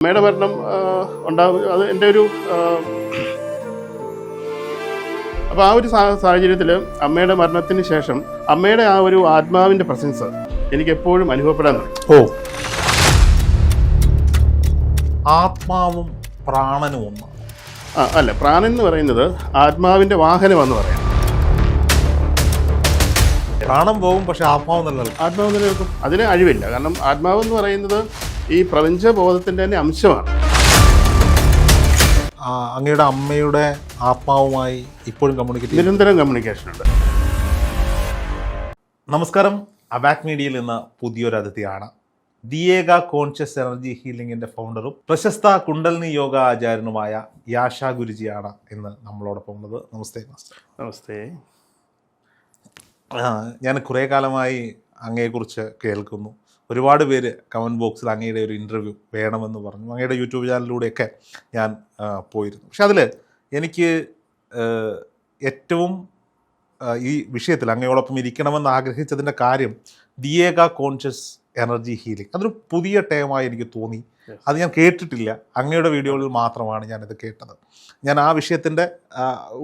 അമ്മയുടെ മരണം ഉണ്ടാകും ഉണ്ടാവും അത് എന്റെ ഒരു അപ്പോൾ ആ ഒരു സാ- സാഹചര്യത്തിൽ അമ്മയുടെ മരണത്തിന് ശേഷം അമ്മയുടെ ആ ഒരു ആത്മാവിന്റെ പ്രസൻസ് എനിക്ക് എപ്പോഴും അനുഭവപ്പെടാൻ ഓ. ആത്മാവും പ്രാണനും ഒന്ന്. ആ അല്ല പ്രാണൻ എന്ന് പറയുന്നത് ആത്മാവിന്റെ വാഹനമെന്ന് പറയാം. പ്രാണം പോകും പക്ഷെ ആത്മാവ് നിലനിൽക്കും. ആത്മാവ് നിലനിൽക്കും. അതിന് അഴിവില്ല. കാരണം ആത്മാവ് എന്ന് പറയുന്നത് ഈ പ്രപഞ്ചബോധത്തിന്റെ തന്നെ അംശമാണ്. അങ്ങയുടെ അമ്മയുടെ ആത്മാവുമായി ഇപ്പോഴും കമ്മ്യൂണിക്കേറ്റ് ചെയ്യുന്നു നിരന്തരം കമ്മ്യൂണിക്കേഷൻ ഉണ്ട്. നമസ്കാരം. അബാക് മീഡിയയിൽ നിന്ന് പുതിയൊരു അതിഥിയാണ്. ദിയേഗ കോൺഷ്യസ് എനർജി ഹീലിംഗിന്റെ ഫൗണ്ടറും പ്രശസ്ത കുണ്ടലിനി യോഗ ആചാര്യനുമായ യാഷ ഗുരുജിയാണ് ഇന്ന് നമ്മളോടൊപ്പം ഉള്ളത്. നമസ്തേ മാസ്റ്റർ. നമസ്തേ. ഞാൻ കുറേ കാലമായി അങ്ങയെക്കുറിച്ച് കേൾക്കുന്നു. ഒരുപാട് പേര് കമന്റ് ബോക്സിൽ അങ്ങയുടെ ഒരു ഇന്റർവ്യൂ വേണമെന്ന് പറഞ്ഞു. അങ്ങയുടെ യൂട്യൂബ് ചാനലിലൂടെയൊക്കെ ഞാൻ പോയിരുന്നു. പക്ഷെ അതിൽ എനിക്ക് ഏറ്റവും ഈ വിഷയത്തിൽ അങ്ങയോടൊപ്പം ഇരിക്കണമെന്ന് ആഗ്രഹിച്ചതിന്റെ കാര്യം ദിയേഗ കോൺഷ്യസ് എനർജി ഹീലിംഗ്. അതൊരു പുതിയ ടേമായി എനിക്ക് തോന്നി. അത് ഞാൻ കേട്ടിട്ടില്ല. അങ്ങയുടെ വീഡിയോകളിൽ മാത്രമാണ് ഞാനിത് കേട്ടത്. ഞാൻ ആ വിഷയത്തിന്റെ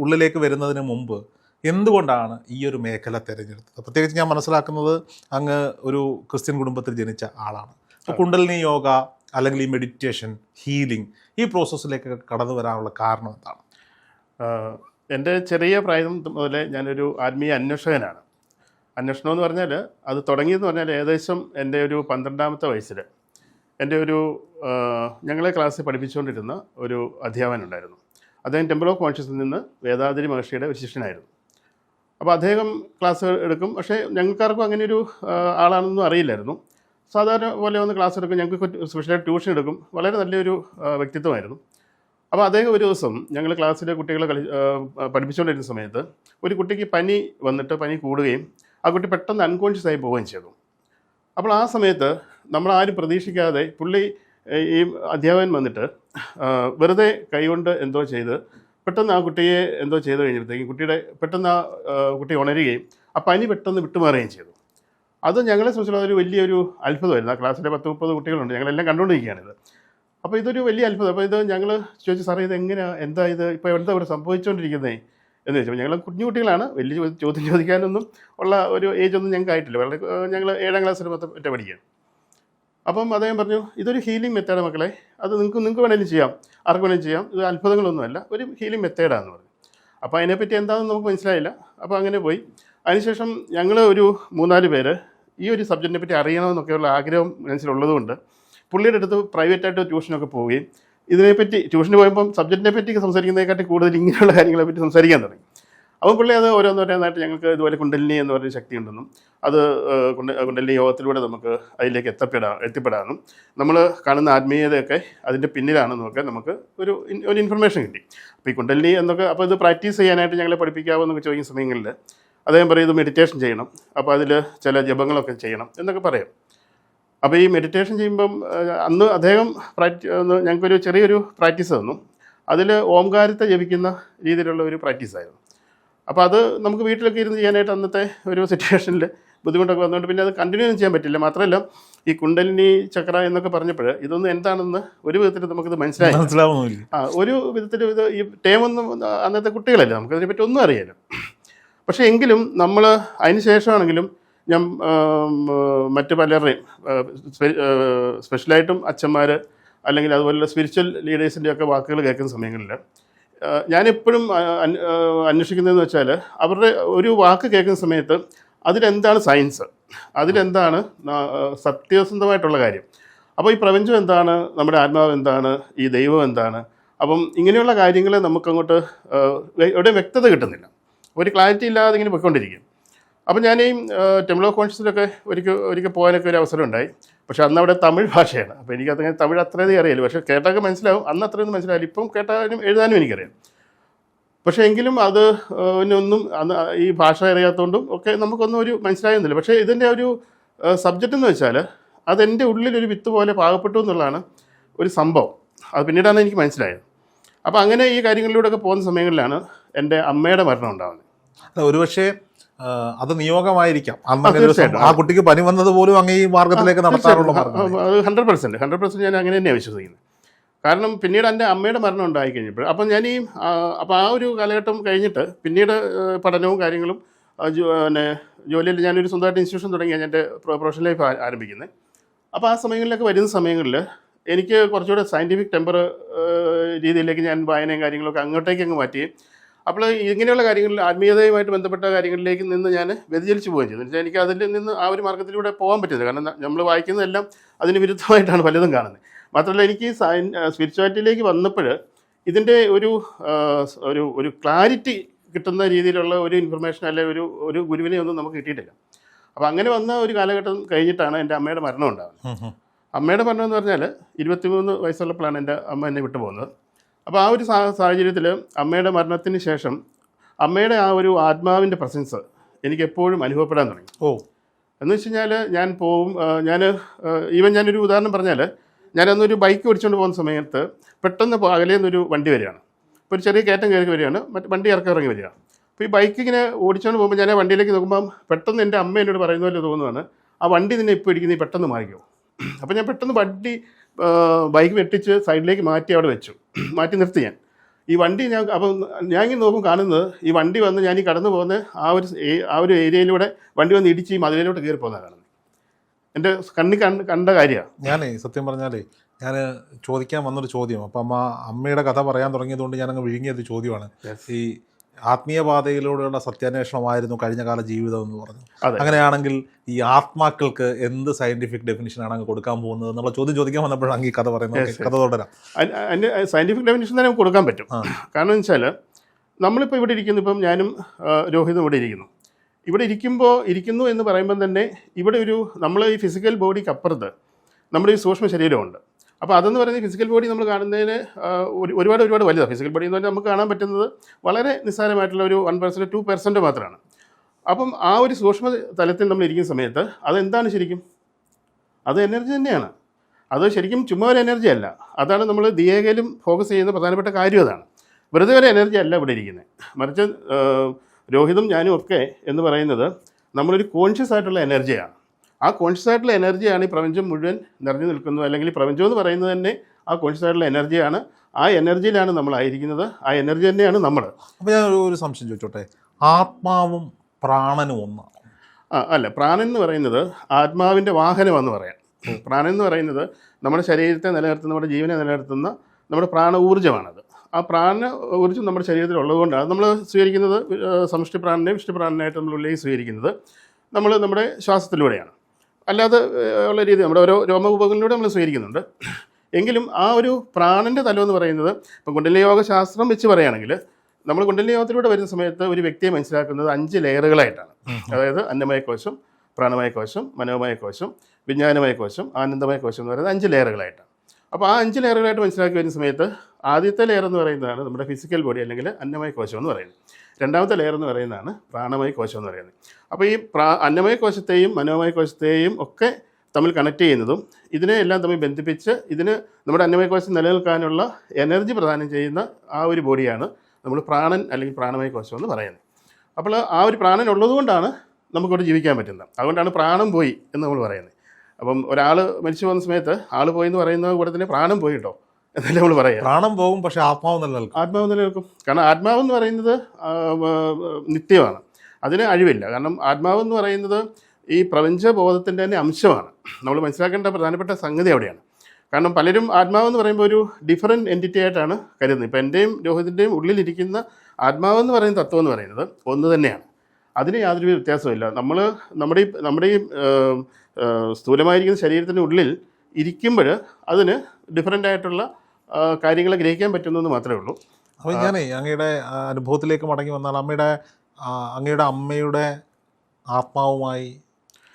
ഉള്ളിലേക്ക് വരുന്നതിന് മുമ്പ് എന്തുകൊണ്ടാണ് ഈ ഒരു മേഖല തിരഞ്ഞെടുത്തത്? പ്രത്യേകിച്ച് ഞാൻ മനസ്സിലാക്കുന്നത് അങ്ങ് ഒരു ക്രിസ്ത്യൻ കുടുംബത്തിൽ ജനിച്ച ആളാണ്. അപ്പോൾ കുണ്ടലിനി യോഗ അല്ലെങ്കിൽ ഈ മെഡിറ്റേഷൻ ഹീലിംഗ് ഈ പ്രോസസ്സിലേക്ക് കടന്നു വരാനുള്ള കാരണം എന്താണ്? എന്റെ ചെറിയ പ്രായം മുതലേ ഞാനൊരു ആത്മീയ അന്വേഷകനാണ്. അന്വേഷണം എന്ന് പറഞ്ഞാൽ അത് തുടങ്ങിയെന്ന് പറഞ്ഞാൽ ഏകദേശം എന്റെ ഒരു പന്ത്രണ്ടാമത്തെ വയസ്സിൽ എന്റെ ഒരു ഞങ്ങളെ ക്ലാസ്സിൽ പഠിപ്പിച്ചുകൊണ്ടിരുന്ന ഒരു അധ്യാപകനുണ്ടായിരുന്നു അദ്ദേഹം ടെമ്പിൾ ഓഫ് കോൺഷ്യസിൽ നിന്ന് വേദാതിരി മഹർഷിയുടെ ഒരു ശിഷ്യനായിരുന്നു. അപ്പോൾ അദ്ദേഹം ക്ലാസ് എടുക്കും. പക്ഷേ ഞങ്ങൾക്കാർക്കും അങ്ങനെ ഒരു ആളാണെന്നും അറിയില്ലായിരുന്നു. സാധാരണ പോലെ വന്ന് ക്ലാസ് എടുക്കും. ഞങ്ങൾക്ക് സ്പെഷ്യൽ ട്യൂഷൻ എടുക്കും. വളരെ നല്ലൊരു വ്യക്തിത്വമായിരുന്നു. അപ്പോൾ അദ്ദേഹം ഒരു ദിവസം ഞങ്ങൾ ക്ലാസ്സിലെ കുട്ടികളെ കളി പഠിപ്പിച്ചുകൊണ്ടിരുന്ന സമയത്ത് ഒരു കുട്ടിക്ക് പനി വന്നിട്ട് പനി കൂടുകയും ആ കുട്ടി പെട്ടെന്ന് അൺകോൺഷ്യസ് ആയി പോവുകയും ചെയ്തു. അപ്പോൾ ആ സമയത്ത് നമ്മൾ ആരും പ്രതീക്ഷിക്കാതെ പുള്ളി ഈ അധ്യാപകൻ വന്നിട്ട് വെറുതെ കൈകൊണ്ട് എന്തോ ചെയ്ത് പെട്ടെന്ന് ആ കുട്ടിയെ എന്തോ ചെയ്തു കഴിഞ്ഞപ്പോഴത്തേക്കും കുട്ടിയുടെ പെട്ടെന്ന് ആ കുട്ടി ഉണരുകയും ആ പനി പെട്ടെന്ന് വിട്ടുമാറുകയും ചെയ്തു. അത് ഞങ്ങളെ സംബന്ധിച്ചുള്ള ഒരു വലിയൊരു അത്ഭുതമായിരുന്നു. ആ ക്ലാസ്സിലെ പത്ത് മുപ്പത് കുട്ടികളുണ്ട്. ഞങ്ങളെല്ലാം കണ്ടുകൊണ്ടിരിക്കുകയാണിത്. അപ്പോൾ ഇതൊരു വലിയ അത്ഭുതം. അപ്പോൾ ഇത് ഞങ്ങൾ ചോദിച്ചു സാറേ ഇത് എങ്ങനെയാണ് എന്താ ഇത്? ഇപ്പോൾ എന്താ ഇവിടെ സംഭവിച്ചുകൊണ്ടിരിക്കുന്നത് എന്ന് ചോദിച്ചപ്പോൾ ഞങ്ങൾ കുഞ്ഞു കുട്ടികളാണ്. വലിയ ചോദ്യം ചോദിക്കാനൊന്നും ഉള്ള ഒരു ഏജ് ഒന്നും ഞങ്ങൾക്ക് ആയിട്ടില്ല വളരെ ഞങ്ങൾ ഏഴാം ക്ലാസ്സിൽ മൊത്തം ഒറ്റ പഠിക്കുക അപ്പം അദ്ദേഹം പറഞ്ഞു ഇതൊരു ഹീലിംഗ് മെത്തേഡ് മക്കളെ. അത് നിങ്ങൾക്ക് നിങ്ങൾക്ക് വേണമെങ്കിലും ചെയ്യാം. ആർക്ക് വേണമെങ്കിലും ചെയ്യാം. ഇത് അത്ഭുതങ്ങളൊന്നുമല്ല. ഒരു ഹീലിംഗ് മെത്തേഡാണെന്ന് പറഞ്ഞു. അപ്പോൾ അതിനെപ്പറ്റി എന്താണെന്ന് നമുക്ക് മനസ്സിലായില്ല. അപ്പോൾ അങ്ങനെ പോയി. അതിനുശേഷം ഞങ്ങൾ ഒരു മൂന്നാൽ പേര് ഈ ഒരു സബ്ജക്റ്റിനെ പറ്റി അറിയണമെന്നൊക്കെയുള്ള ആഗ്രഹം മനസ്സിലുള്ളതുകൊണ്ട് പുള്ളിയുടെ അടുത്ത് പ്രൈവറ്റായിട്ട് ട്യൂഷനൊക്കെ പോവുകയും ഇതിനെപ്പറ്റി ട്യൂഷന് പോയപ്പം സബ്ജക്റ്റിനെ പറ്റി സംസാരിക്കുന്നതിനെക്കാട്ടി കൂടുതൽ ഇങ്ങനെയുള്ള കാര്യങ്ങളെ പറ്റി സംസാരിക്കാൻ തുടങ്ങി. അപ്പം പുള്ളി അത് ഓരോന്നോരോന്നായിട്ട് ഞങ്ങൾക്ക് ഇതുപോലെ കുണ്ടലിനി എന്ന് പറയുന്ന ശക്തി ഉണ്ടെന്നും അത് കുണ്ട കുണ്ടലിനി യോഗത്തിലൂടെ നമുക്ക് അതിലേക്ക് എത്തപ്പെടാ എത്തിപ്പെടാനും നമ്മൾ കാണുന്ന ആത്മീയതയൊക്കെ അതിന്റെ പിന്നിലാണെന്നൊക്കെ നമുക്ക് ഒരു ഒരു ഇൻഫർമേഷൻ കിട്ടി. അപ്പോൾ ഈ കുണ്ടലിനി എന്നൊക്കെ അപ്പോൾ ഇത് പ്രാക്ടീസ് ചെയ്യാനായിട്ട് ഞങ്ങളെ പഠിപ്പിക്കാവോ എന്നൊക്കെ ചോദിക്കുന്ന സമയങ്ങളിൽ അദ്ദേഹം പറയും ഇത് മെഡിറ്റേഷൻ ചെയ്യണം. അപ്പോൾ അതിൽ ചില ജപങ്ങളൊക്കെ ചെയ്യണം എന്നൊക്കെ പറയാം. അപ്പോൾ ഈ മെഡിറ്റേഷൻ ചെയ്യുമ്പം അന്ന് അദ്ദേഹം പ്രാക്ടി ഞങ്ങൾക്കൊരു ചെറിയൊരു പ്രാക്ടീസ് തന്നു. അതിൽ ഓംകാരത്തെ ജപിക്കുന്ന രീതിയിലുള്ള ഒരു പ്രാക്ടീസായിരുന്നു അപ്പോൾ അത് നമുക്ക് വീട്ടിലൊക്കെ ഇരുന്ന് ചെയ്യാനായിട്ട് അന്നത്തെ ഒരു സിറ്റുവേഷനിൽ ബുദ്ധിമുട്ടൊക്കെ വന്നുകൊണ്ട് പിന്നെ അത് കണ്ടിന്യൂ ചെയ്യാൻ പറ്റില്ല. മാത്രമല്ല ഈ കുണ്ടലിനി ചക്ര എന്നൊക്കെ പറഞ്ഞപ്പോൾ ഇതൊന്നും എന്താണെന്ന് ഒരു വിധത്തിൽ നമുക്കിത് മനസ്സിലായി മനസ്സിലാവുന്നില്ല. ആ ഒരു വിധത്തിൽ ഇത് ഈ ടേമൊന്നും അന്നത്തെ കുട്ടികളല്ല? നമുക്കതിനെ പറ്റി ഒന്നും അറിയില്ല. പക്ഷേ എങ്കിലും നമ്മൾ അതിന് ശേഷമാണെങ്കിലും ഞാൻ മറ്റ് പലരുടെയും സ്പെഷ്യലായിട്ടും അച്ഛന്മാർ അല്ലെങ്കിൽ അതുപോലുള്ള സ്പിരിച്വൽ ലീഡേഴ്സിന്റെ ഒക്കെ വാക്കുകൾ കേൾക്കുന്ന സമയങ്ങളിൽ ഞാനെപ്പോഴും അന്വേഷിക്കുന്നതെന്ന് വെച്ചാൽ അവരുടെ ഒരു വാക്ക് കേൾക്കുന്ന സമയത്ത് അതിലെന്താണ് സയൻസ്? അതിലെന്താണ് സത്യസന്ധമായിട്ടുള്ള കാര്യം? അപ്പോൾ ഈ പ്രപഞ്ചം എന്താണ്? നമ്മുടെ ആത്മാവ് എന്താണ്? ഈ ദൈവം എന്താണ്? അപ്പം ഇങ്ങനെയുള്ള കാര്യങ്ങളെ നമുക്കങ്ങോട്ട് എവിടെ വ്യക്തത കിട്ടുന്നില്ല. ഒരു ക്ലാരിറ്റി ഇല്ലാതെ ഇങ്ങനെ പോയിക്കൊണ്ടിരിക്കും. അപ്പം ഞാൻ ഈ ടെമ്പിൾ ഓഫ് കോൺഷ്യസിലൊക്കെ ഒരിക്കൽ ഒരിക്കൽ പോകാനൊക്കെ ഒരു അവസരം ഉണ്ടായി. പക്ഷെ അന്ന് അവിടെ തമിഴ് ഭാഷയാണ്. അപ്പോൾ അതങ്ങനെ തമിഴ് അത്രയധികം അറിയില്ല. പക്ഷേ കേട്ടൊക്കെ മനസ്സിലാവും. അന്ന് അത്രയൊന്നും മനസ്സിലായില്ല. ഇപ്പം കേട്ടാലും എഴുതാനും എനിക്കറിയാം. പക്ഷേ എങ്കിലും അത് ഒന്നും അന്ന് ഈ ഭാഷ അറിയാത്തതുകൊണ്ടും ഒക്കെ നമുക്കൊന്നും ഒരു മനസ്സിലായിരുന്നില്ല പക്ഷേ ഇതിന്റെ ഒരു സബ്ജക്റ്റ് എന്ന് വെച്ചാൽ അതെന്റെ ഉള്ളിലൊരു വിത്ത് പോലെ പാകപ്പെട്ടു എന്നുള്ളതാണ് ഒരു സംഭവം. അത് പിന്നീടാണ് എനിക്ക് മനസ്സിലായത്. അപ്പോൾ അങ്ങനെ ഈ കാര്യങ്ങളിലൂടെയൊക്കെ പോകുന്ന സമയങ്ങളിലാണ് എന്റെ അമ്മയുടെ മരണം ഉണ്ടാകുന്നത് ഒരുപക്ഷേ അത് നിയോഗമായിരിക്കാം. അന്ന് ആ, കുട്ടിക്ക് പനി വന്നത് പോലും അങ്ങ് ഈ മാർഗത്തിലേക്ക് നടത്താറുള്ള ഹൺഡ്രഡ് പെർസെന്റ് ഹൺഡ്രഡ് പെർസെന്റ് ഞാൻ അങ്ങനെ തന്നെയാണ് വിശ്വസിക്കുന്നത്. കാരണം പിന്നീട് എന്റെ അമ്മയുടെ മരണം ഉണ്ടായി കഴിഞ്ഞപ്പോൾ അപ്പം ഞാൻ ഈ അപ്പോൾ ആ ഒരു കാലഘട്ടം കഴിഞ്ഞിട്ട് പിന്നീട് പഠനവും കാര്യങ്ങളും പിന്നെ ജോലിയിൽ ഞാനൊരു സ്വന്തമായിട്ട് ഇൻസ്റ്റിറ്റ്യൂഷൻ തുടങ്ങിയാണ് എന്റെ പ്രൊഫഷണൽ ലൈഫ് ആരംഭിക്കുന്നത്. അപ്പോൾ ആ സമയങ്ങളിലൊക്കെ വരുന്ന സമയങ്ങളിൽ എനിക്ക് കുറച്ചുകൂടെ സയന്റിഫിക് ടെമ്പർ രീതിയിലേക്ക് ഞാൻ വായനയും കാര്യങ്ങളൊക്കെ അങ്ങോട്ടേക്ക് അങ്ങ് മാറ്റി. അപ്പോൾ ഇങ്ങനെയുള്ള കാര്യങ്ങളിൽ ആത്മീയതയുമായിട്ട് ബന്ധപ്പെട്ട കാര്യങ്ങളിലേക്ക് നിന്ന് ഞാൻ വ്യതിചലിച്ച് പോവുകയും ചെയ്തു. എന്നുവെച്ചാൽ എനിക്ക് അതിൽ നിന്ന് ആ ഒരു മാർഗത്തിലൂടെ പോകാൻ പറ്റുന്നത് കാരണം നമ്മൾ വായിക്കുന്നതെല്ലാം അതിന് വിരുദ്ധമായിട്ടാണ് പലതും കാണുന്നത്. മാത്രമല്ല എനിക്ക് സയൻ സ്പിരിച്വാലിറ്റിയിലേക്ക് വന്നപ്പോൾ ഇതിന്റെ ഒരു ഒരു ഒരു ക്ലാരിറ്റി കിട്ടുന്ന രീതിയിലുള്ള ഒരു ഇൻഫർമേഷൻ അല്ലെങ്കിൽ ഒരു ഒരു ഗുരുവിനെ ഒന്നും നമുക്ക് കിട്ടിയിട്ടില്ല. അപ്പോൾ അങ്ങനെ വന്ന ഒരു കാലഘട്ടം കഴിഞ്ഞിട്ടാണ് എന്റെ അമ്മയുടെ മരണം ഉണ്ടാകുന്നത്. അമ്മയുടെ മരണം എന്ന് പറഞ്ഞാൽ ഇരുപത്തിമൂന്ന് വയസ്സുള്ളപ്പോഴാണ് എന്റെ അമ്മ എന്നെ വിട്ടു പോകുന്നത് അപ്പോൾ ആ ഒരു സാ സാഹചര്യത്തിൽ അമ്മയുടെ മരണത്തിന് ശേഷം അമ്മയുടെ ആ ഒരു ആത്മാവിന്റെ പ്രസൻസ് എനിക്ക് എപ്പോഴും അനുഭവപ്പെടാൻ തുടങ്ങി. ഓ. എന്ന് വെച്ച് കഴിഞ്ഞാൽ ഞാൻ പോവും ഞാൻ ഈവൻ ഞാനൊരു ഉദാഹരണം പറഞ്ഞാൽ ഞാനന്നൊരു ബൈക്ക് ഓടിച്ചുകൊണ്ട് പോകുന്ന സമയത്ത് പെട്ടെന്ന് അകലെ നിന്നൊരു വണ്ടി വരികയാണ്. ഇപ്പോൾ ഒരു ചെറിയ കയറ്റം കയറി വരികയാണ് മറ്റ് വണ്ടി ഇറക്കി ഇറങ്ങി വരിക. അപ്പോൾ ഈ ബൈക്ക് ഇങ്ങനെ ഓടിച്ചുകൊണ്ട് പോകുമ്പോൾ ഞാൻ ആ വണ്ടിയിലേക്ക് നോക്കുമ്പോൾ പെട്ടെന്ന് എന്റെ അമ്മ എന്നോട് പറയുന്ന പോലെ തോന്നുവാണ് ആ വണ്ടി നിന്നെ ഇപ്പോൾ ഇടിക്കുന്ന നീ പെട്ടെന്ന് മാറിക്കോ. അപ്പോൾ ഞാൻ പെട്ടെന്ന് വണ്ടി ബൈക്ക് വെട്ടിച്ച് സൈഡിലേക്ക് മാറ്റി അവിടെ വെച്ചു. മാറ്റി നിർത്തി ഞാൻ. ഈ വണ്ടി ഞാൻ അപ്പം ഞാൻ ഇങ്ങനെ നോക്കും കാണുന്നത് ഈ വണ്ടി വന്ന് ഞാൻ ഈ കടന്നു പോകുന്ന ആ ഒരു ആ ഒരു ഏരിയയിലൂടെ വണ്ടി വന്ന് ഇടിച്ച് ഈ മതിലിലോട്ട് കയറി പോകുന്ന കാണുന്നത്. എന്റെ കണ്ണി കണ്ട് കണ്ട കാര്യമാണ് ഞാനേ സത്യം പറഞ്ഞാലേ ഞാൻ ചോദിക്കാൻ വന്നൊരു ചോദ്യം. അപ്പം അമ്മ അമ്മയുടെ കഥ പറയാൻ തുടങ്ങിയതുകൊണ്ട് ഞാനങ്ങ് വിഴുങ്ങിയത് ചോദ്യമാണ്. ഈ ആത്മീയ പാതയിലൂടെയുള്ള സത്യാന്വേഷണമായിരുന്നു കഴിഞ്ഞ കാല ജീവിതം എന്ന് പറഞ്ഞു അങ്ങനെയാണെങ്കിൽ ഈ ആത്മാക്കൾക്ക് എന്ത് സയന്റിഫിക് ഡെഫിനിഷനാണ് അങ്ങ് കൊടുക്കാൻ പോകുന്നത് എന്നുള്ള ചോദ്യം ചോദിക്കാൻ വന്നപ്പോഴാണ് ഈ കഥ പറയുന്നത്. കഥ തുടരാം. അതിന്റെ സയന്റിഫിക് ഡെഫിനിഷൻ തന്നെ നമുക്ക് കൊടുക്കാൻ പറ്റും. കാരണം എന്ന് വെച്ചാൽ നമ്മളിപ്പോൾ ഇവിടെ ഇരിക്കുന്നു ഇപ്പം ഞാനും രോഹിതും ഇവിടെ ഇരിക്കുന്നു. ഇവിടെ ഇരിക്കുമ്പോൾ ഇരിക്കുന്നു എന്ന് പറയുമ്പം തന്നെ ഇവിടെ ഒരു നമ്മൾ ഈ ഫിസിക്കൽ ബോഡിക്ക് അപ്പുറത്ത് നമ്മുടെ ഈ സൂക്ഷ്മ ശരീരമുണ്ട് അപ്പോൾ അതെന്ന് പറയുന്നത് ഫിസിക്കൽ ബോഡി നമ്മൾ കാണുന്നതിന് ഒരു- ഒരുപാട് ഒരുപാട് വലുതാണ് ഫിസിക്കൽ ബോഡി എന്ന് പറഞ്ഞാൽ നമുക്ക് കാണാൻ പറ്റുന്നത് വളരെ നിസ്സാരമായിട്ടുള്ള ഒരു വൺ പെർസെന്റ് ടു പെർസെന്റ് മാത്രമാണ്. അപ്പം ആ ഒരു സൂക്ഷ്മ തലത്തിൽ നമ്മൾ ഇരിക്കുന്ന സമയത്ത് അതെന്താണ് ശരിക്കും? അത് എനർജി തന്നെയാണ്. അത് ശരിക്കും ചുമ്മാ ഒരു എനർജി അല്ല. അതാണ് നമ്മൾ ദിയേകയിലും ഫോക്കസ് ചെയ്യുന്ന പ്രധാനപ്പെട്ട കാര്യം അതാണ്. വെറുതെ ഒരു എനർജി അല്ല ഇവിടെ ഇരിക്കുന്നത് മറിച്ച് രോഹിതും ഞാനും ഒക്കെ എന്ന് പറയുന്നത് നമ്മളൊരു കോൺഷ്യസ് ആയിട്ടുള്ള എനർജിയാണ് ആ കോൺഷ്യസ് ആയിട്ടുള്ള എനർജിയാണ് ഈ പ്രപഞ്ചം മുഴുവൻ നിറഞ്ഞു നിൽക്കുന്നത്. അല്ലെങ്കിൽ പ്രപഞ്ചം എന്ന് പറയുന്നത് തന്നെ ആ കോൺഷ്യസ് ആയിട്ടുള്ള എനർജിയാണ്. ആ എനർജിയിലാണ് നമ്മളായിരിക്കുന്നത് ആ എനർജി തന്നെയാണ് നമ്മൾ. അപ്പോൾ ഞാൻ ഒരു- സംശയം ചോദിച്ചോട്ടെ? ആത്മാവും പ്രാണനും ഒന്നാണ്. ആ അല്ല. പ്രാണൻ എന്ന് പറയുന്നത് ആത്മാവിന്റെ വാഹനമെന്ന് പറയാം. പ്രാണൻ എന്ന് പറയുന്നത് നമ്മുടെ ശരീരത്തെ നിലനിർത്തുന്ന നമ്മുടെ ജീവനെ നിലനിർത്തുന്ന നമ്മുടെ പ്രാണ ഊർജമാണത് ആ പ്രാണ ഊർജം നമ്മുടെ ശരീരത്തിൽ ഉള്ളതുകൊണ്ടാണ് നമ്മൾ സ്വീകരിക്കുന്നത് ഏഹ്, സമഷ്ടി പ്രാണനെ വിഷ്ണു പ്രാണനായിട്ട് നമ്മൾ ഉള്ളിലേക്ക് സ്വീകരിക്കുന്നത്. നമ്മൾ നമ്മുടെ ശ്വാസത്തിലൂടെയാണ്. അല്ലാതെ ഉള്ള രീതി നമ്മുടെ ഓരോ രോമകൂപങ്ങളിലൂടെ നമ്മൾ സ്വീകരിക്കുന്നുണ്ട്. എങ്കിലും ആ ഒരു പ്രാണന്റെ തലം എന്ന് പറയുന്നത് ഇപ്പം കുണ്ടലയോഗ ശാസ്ത്രം വെച്ച് പറയുകയാണെങ്കിൽ നമ്മൾ കുണ്ടലയോഗത്തിലൂടെ വരുന്ന സമയത്ത് ഒരു വ്യക്തിയെ മനസ്സിലാക്കുന്നത് അഞ്ച് ലെയറുകളായിട്ടാണ്. അതായത് അന്നമയ കോശം പ്രാണമയ കോശം മനോമയ കോശം വിജ്ഞാനമയ കോശം ആനന്ദമയ കോശം എന്ന് പറയുന്നത് അഞ്ച് ലെയറുകളായിട്ടാണ്. അപ്പോൾ ആ അഞ്ച് ലെയറുകളായിട്ട് മനസ്സിലാക്കി വരുന്ന സമയത്ത് ആദ്യത്തെ ലെയർ എന്ന് പറയുന്നതാണ് നമ്മുടെ ഫിസിക്കൽ ബോഡി അല്ലെങ്കിൽ അന്നമയ കോശം എന്ന് പറയുന്നത്. രണ്ടാമത്തെ ലെയർ എന്ന് പറയുന്നതാണ് പ്രാണമയ കോശം എന്ന് പറയുന്നത്. അപ്പോൾ ഈ പ്രാ അന്നമയ കോശത്തെയും മനോമയ കോശത്തെയും ഒക്കെ തമ്മിൽ കണക്ട് ചെയ്യുന്നതും ഇതിനെ എല്ലാം തമ്മിൽ ബന്ധിപ്പിച്ച് ഇതിന് നമ്മുടെ അന്നമയ കോശം നിലനിൽക്കാനുള്ള എനർജി പ്രദാനം ചെയ്യുന്ന ആ ഒരു ബോഡിയാണ് നമ്മൾ പ്രാണൻ അല്ലെങ്കിൽ പ്രാണമയ കോശം എന്ന് പറയുന്നത്. അപ്പോൾ ആ ഒരു പ്രാണൻ ഉള്ളതുകൊണ്ടാണ് നമുക്കിവിടെ ജീവിക്കാൻ പറ്റുന്നത്. അതുകൊണ്ടാണ് പ്രാണം പോയി എന്ന് നമ്മൾ പറയുന്നത്. അപ്പം ഒരാൾ മരിച്ചു പോകുന്ന സമയത്ത് ആൾ പോയി എന്ന് പറയുന്നത് കൂടെ തന്നെ പ്രാണം പോയി കേട്ടോ. എന്നല്ലേ നമ്മൾ പറയാം? പ്രാണം പോകും പക്ഷെ ആത്മാവ് നിലനിൽക്കും. ആത്മാവ് നിലനിൽക്കും. കാരണം ആത്മാവ് എന്ന് പറയുന്നത് നിത്യമാണ്. അതിന് അഴിവില്ല. കാരണം ആത്മാവ് എന്ന് പറയുന്നത് ഈ പ്രപഞ്ചബോധത്തിന്റെ തന്നെ അംശമാണ്. നമ്മൾ മനസ്സിലാക്കേണ്ട പ്രധാനപ്പെട്ട സംഗതി അവിടെയാണ്. കാരണം പലരും ആത്മാവ് എന്ന് പറയുമ്പോൾ ഒരു ഡിഫറെന്റ് എന്റിറ്റി ആയിട്ടാണ് കരുതുന്നത്. ഇപ്പം എന്റെയും രോഹിതിന്റെയും ഉള്ളിലിരിക്കുന്ന ആത്മാവ് എന്ന് പറയുന്ന തത്വം എന്ന് പറയുന്നത് ഒന്ന് തന്നെയാണ്. അതിന് യാതൊരു വ്യത്യാസമില്ല നമ്മൾ നമ്മുടെ ഈ നമ്മുടെ ഈ സ്ഥൂലമായിരിക്കുന്ന ശരീരത്തിന്റെ ഉള്ളിൽ ഇരിക്കുമ്പോൾ അതിന് ഡിഫറെന്റ് ആയിട്ടുള്ള ആ, കാര്യങ്ങളെ ഗ്രഹിക്കാൻ പറ്റുന്നു മാത്രമേ ഉള്ളൂ. അപ്പോൾ ഞാനേ അങ്ങയുടെ അനുഭവത്തിലേക്ക് മടങ്ങി വന്നാൽ അമ്മയുടെ അങ്ങയുടെ അമ്മയുടെ ആത്മാവുമായി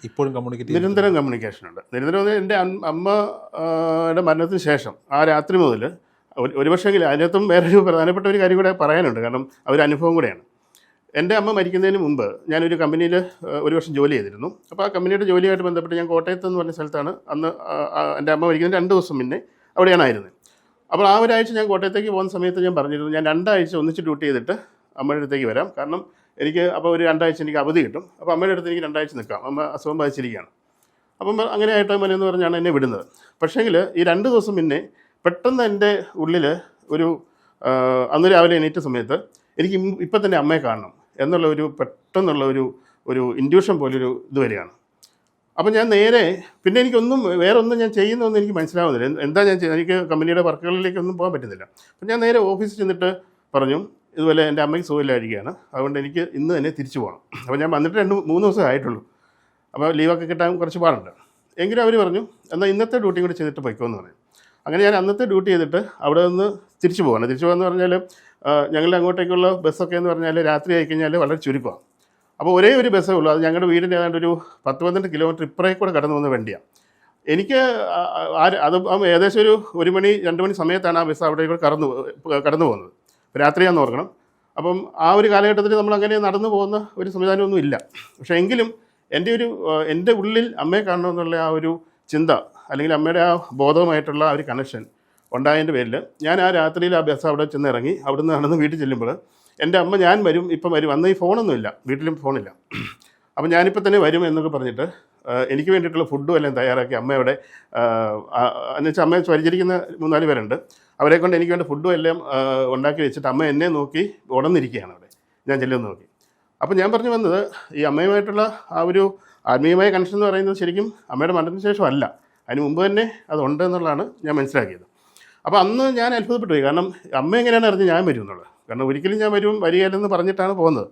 ഇപ്പോഴും കമ്മ്യൂണിക്കേറ്റ് നിരന്തരം കമ്മ്യൂണിക്കേഷൻ ഉണ്ട്. നിരന്തരം എന്റെ അമ്മയുടെ മരണത്തിന് ശേഷം ആ രാത്രി മുതൽ ഒരു ഒരു പക്ഷേങ്കിൽ അതിനകത്തും വേറൊരു പ്രധാനപ്പെട്ട ഒരു കാര്യം കൂടെ പറയാനുണ്ട്. കാരണം അവർ അനുഭവം കൂടെയാണ്. എന്റെ അമ്മ മരിക്കുന്നതിന് മുമ്പ് ഞാനൊരു കമ്പനിയിൽ ഒരു വർഷം ജോലി ചെയ്തിരുന്നു. അപ്പോൾ ആ കമ്പനിയുടെ ജോലിയായിട്ട് ബന്ധപ്പെട്ട് ഞാൻ കോട്ടയത്ത് എന്ന് പറഞ്ഞ സ്ഥലത്താണ് അന്ന് എന്റെ അമ്മ മരിക്കുന്നതിന് രണ്ട് ദിവസം മുന്നേ അവിടെയാണ് ആയിരുന്നത് അപ്പോൾ ആ ഒരാഴ്ച ഞാൻ കോട്ടയത്തേക്ക് പോകുന്ന സമയത്ത് ഞാൻ പറഞ്ഞിരുന്നു ഞാൻ രണ്ടാഴ്ച ഒന്നിച്ച് ഡ്യൂട്ടി ചെയ്തിട്ട് അമ്മയുടെ അടുത്തേക്ക് വരാം. കാരണം എനിക്ക് അപ്പോൾ ഒരു രണ്ടാഴ്ച എനിക്ക് അവധി കിട്ടും. അപ്പോൾ അമ്മയുടെ അടുത്ത് എനിക്ക് രണ്ടാഴ്ച നിൽക്കാം. അമ്മ അസുഖം ബാധിച്ചിരിക്കുകയാണ്. അപ്പം അങ്ങനെ ആയിട്ട് മനെന്ന് പറഞ്ഞാണ് എന്നെ വിടുന്നത്. പക്ഷേങ്കിൽ ഈ രണ്ട് ദിവസം പിന്നെ പെട്ടെന്ന് എന്റെ ഉള്ളിൽ ഒരു അന്ന് രാവിലെ എണീറ്റ സമയത്ത് എനിക്ക് ഇപ്പം തന്നെ അമ്മയെ കാണണം എന്നുള്ള ഒരു പെട്ടെന്നുള്ള ഒരു ഒരു ഇൻഡ്യൂഷൻ പോലൊരു ഇത് വരികയാണ്. അപ്പം ഞാൻ നേരെ പിന്നെ എനിക്കൊന്നും വേറെ ഒന്നും ഞാൻ ചെയ്യുന്നൊന്നും എനിക്ക് മനസ്സിലാവുന്നില്ല. എന്താ ഞാൻ ചെയ്യുന്നത് എനിക്ക് കമ്പനിയുടെ വർക്കുകളിലേക്കൊന്നും പോകാൻ പറ്റുന്നില്ല. അപ്പം ഞാൻ നേരെ ഓഫീസിൽ ചെന്നിട്ട് പറഞ്ഞു ഇതുപോലെ എന്റെ അമ്മയ്ക്ക് സുഖമില്ലായിരിക്കുകയാണ് അതുകൊണ്ട് എനിക്ക് ഇന്ന് തന്നെ തിരിച്ചു പോകണം അപ്പോൾ ഞാൻ വന്നിട്ട് രണ്ട് മൂന്ന് ദിവസം ആയിട്ടുള്ളൂ. അപ്പോൾ ലീവൊക്കെ കിട്ടാൻ കുറച്ച് പാടുണ്ട്. എങ്കിലും അവർ പറഞ്ഞു എന്നാൽ ഇന്നത്തെ ഡ്യൂട്ടി കൂടി ചെയ്തിട്ട് പോയിക്കോന്ന് പറഞ്ഞു. അങ്ങനെ ഞാൻ അന്നത്തെ ഡ്യൂട്ടി ചെയ്തിട്ട് അവിടെ നിന്ന് തിരിച്ചു പോകണം തിരിച്ചു പോകാമെന്ന് പറഞ്ഞാൽ ഞങ്ങളുടെ അങ്ങോട്ടേക്കുള്ള ബസ്സൊക്കെ എന്ന് പറഞ്ഞാൽ രാത്രി ആയിക്കഴിഞ്ഞാൽ വളരെ ചുരുക്കമാണ് അപ്പോൾ ഒരേ ഒരു ബസ്സേ ഉള്ളൂ. അത് ഞങ്ങളുടെ വീടിന്റെ ഏതാണ്ട് ഒരു പത്ത് പന്ത്രണ്ട് കിലോമീറ്റർ ഇപ്പുറേ കൂടെ കടന്നു വന്ന വണ്ടിയാണ് എനിക്ക് അത് ഏകദേശം ഒരു ഒരു മണി രണ്ട് മണി സമയത്താണ് ആ ബസ് അവിടെ കൂടെ കടന്നു കടന്നു പോകുന്നത്. രാത്രിയാന്ന് ഓർക്കണം. അപ്പം ആ ഒരു കാലഘട്ടത്തിൽ നമ്മൾ അങ്ങനെ നടന്നു പോകുന്ന ഒരു സംവിധാനമൊന്നും ഇല്ല. പക്ഷേ എങ്കിലും എന്റെ ഒരു എന്റെ ഉള്ളിൽ അമ്മയെ കാണണമെന്നുള്ള ആ ഒരു ചിന്ത അല്ലെങ്കിൽ അമ്മയുടെ ആ ബോധവുമായിട്ടുള്ള ആ ഒരു കണക്ഷൻ ഉണ്ടായതിന്റെ പേരിൽ ഞാൻ ആ രാത്രിയിൽ ആ ബസ് അവിടെ ചെന്ന് ഇറങ്ങി അവിടെ നടന്ന് വീട്ടിൽ ചെല്ലുമ്പോൾ എന്റെ അമ്മ ഞാൻ വരും ഇപ്പം വരും. അന്ന് ഈ ഫോണൊന്നുമില്ല വീട്ടിലും ഫോണില്ല. അപ്പം ഞാനിപ്പോൾ തന്നെ വരും എന്നൊക്കെ പറഞ്ഞിട്ട് എനിക്ക് വേണ്ടിയിട്ടുള്ള ഫുഡും എല്ലാം തയ്യാറാക്കി അമ്മയുടെ എന്ന് വെച്ചാൽ അമ്മയെ പരിചരിക്കുന്ന മൂന്നാൽ പേരുണ്ട്. അവരെ കൊണ്ട് എനിക്ക് വേണ്ട ഫുഡും എല്ലാം ഉണ്ടാക്കി വെച്ചിട്ട് അമ്മ എന്നെ നോക്കി ഉടന്നിരിക്കുകയാണ് അവിടെ. ഞാൻ ചെല്ലുമെന്ന് നോക്കി. അപ്പം ഞാൻ പറഞ്ഞു വന്നത് ഈ അമ്മയുമായിട്ടുള്ള ആ ഒരു ആത്മീയമായ കണക്ഷൻ എന്ന് പറയുന്നത് ശരിക്കും അമ്മയുടെ മരണത്തിന് ശേഷമല്ല അതിന് മുമ്പ് തന്നെ അതുണ്ട് എന്നുള്ളതാണ് ഞാൻ മനസ്സിലാക്കിയത്. അപ്പോൾ അന്ന് ഞാൻ അത്ഭുതപ്പെട്ടു കാരണം അമ്മ എങ്ങനെയാണ് അറിഞ്ഞ് ഞാൻ വരും എന്നുള്ളത്? കാരണം ഒരിക്കലും ഞാൻ വരും വരികയില്ലെന്ന് പറഞ്ഞിട്ടാണ് പോകുന്നത്.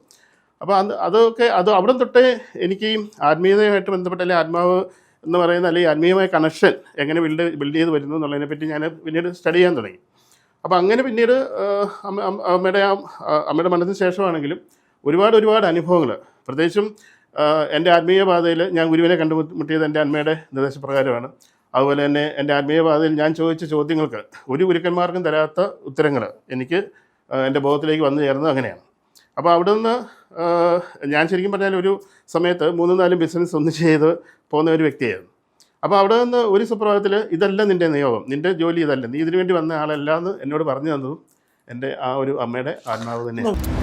അപ്പോൾ അത് അതൊക്കെ അത് അവിടെ തൊട്ടേ എനിക്ക് ആത്മീയതയുമായിട്ട് ബന്ധപ്പെട്ട അല്ലെങ്കിൽ ആത്മാവ് എന്ന് പറയുന്ന അല്ലെങ്കിൽ ആത്മീയമായ കണക്ഷൻ എങ്ങനെ ബിൽഡ് ബിൽഡ് ചെയ്ത് വരുന്നു എന്നുള്ളതിനെ പറ്റി ഞാൻ പിന്നീട് സ്റ്റഡി ചെയ്യാൻ തുടങ്ങി. അപ്പോൾ അങ്ങനെ പിന്നീട് അമ്മയുടെ ആ അമ്മയുടെ മരണത്തിന് ശേഷമാണെങ്കിലും ഒരുപാട് ഒരുപാട് അനുഭവങ്ങൾ പ്രത്യേകിച്ചും എന്റെ ആത്മീയ പാതയിൽ ഞാൻ ഗുരുവിനെ കണ്ടുമുട്ടിയത് എന്റെ അമ്മയുടെ നിർദ്ദേശപ്രകാരമാണ്. അതുപോലെ തന്നെ എന്റെ ആത്മീയ പാതയിൽ ഞാൻ ചോദിച്ച ചോദ്യങ്ങൾക്ക് ഒരു ഗുരുക്കന്മാർക്കും തരാത്ത ഉത്തരങ്ങൾ എനിക്ക് എന്റെ ബോധത്തിലേക്ക് വന്നു ചേർന്നത് അങ്ങനെയാണ്. അപ്പോൾ അവിടെ നിന്ന് ഞാൻ ശരിക്കും പറഞ്ഞാൽ ഒരു സമയത്ത് മൂന്നും നാലും ബിസിനസ് ഒന്ന് ചെയ്ത് പോകുന്ന ഒരു വ്യക്തിയായിരുന്നു. അപ്പോൾ അവിടെ നിന്ന് ഒരു സുപ്രഭാതത്തിൽ ഇതല്ല നിന്റെ നിയോഗം നിന്റെ ജോലി ഇതല്ല നീ ഇതിനു വേണ്ടി വന്ന ആളല്ല എന്ന് എന്നോട് പറഞ്ഞു തന്നതും എന്റെ ആ ഒരു അമ്മയുടെ ആത്മാവ് തന്നെയാണ്.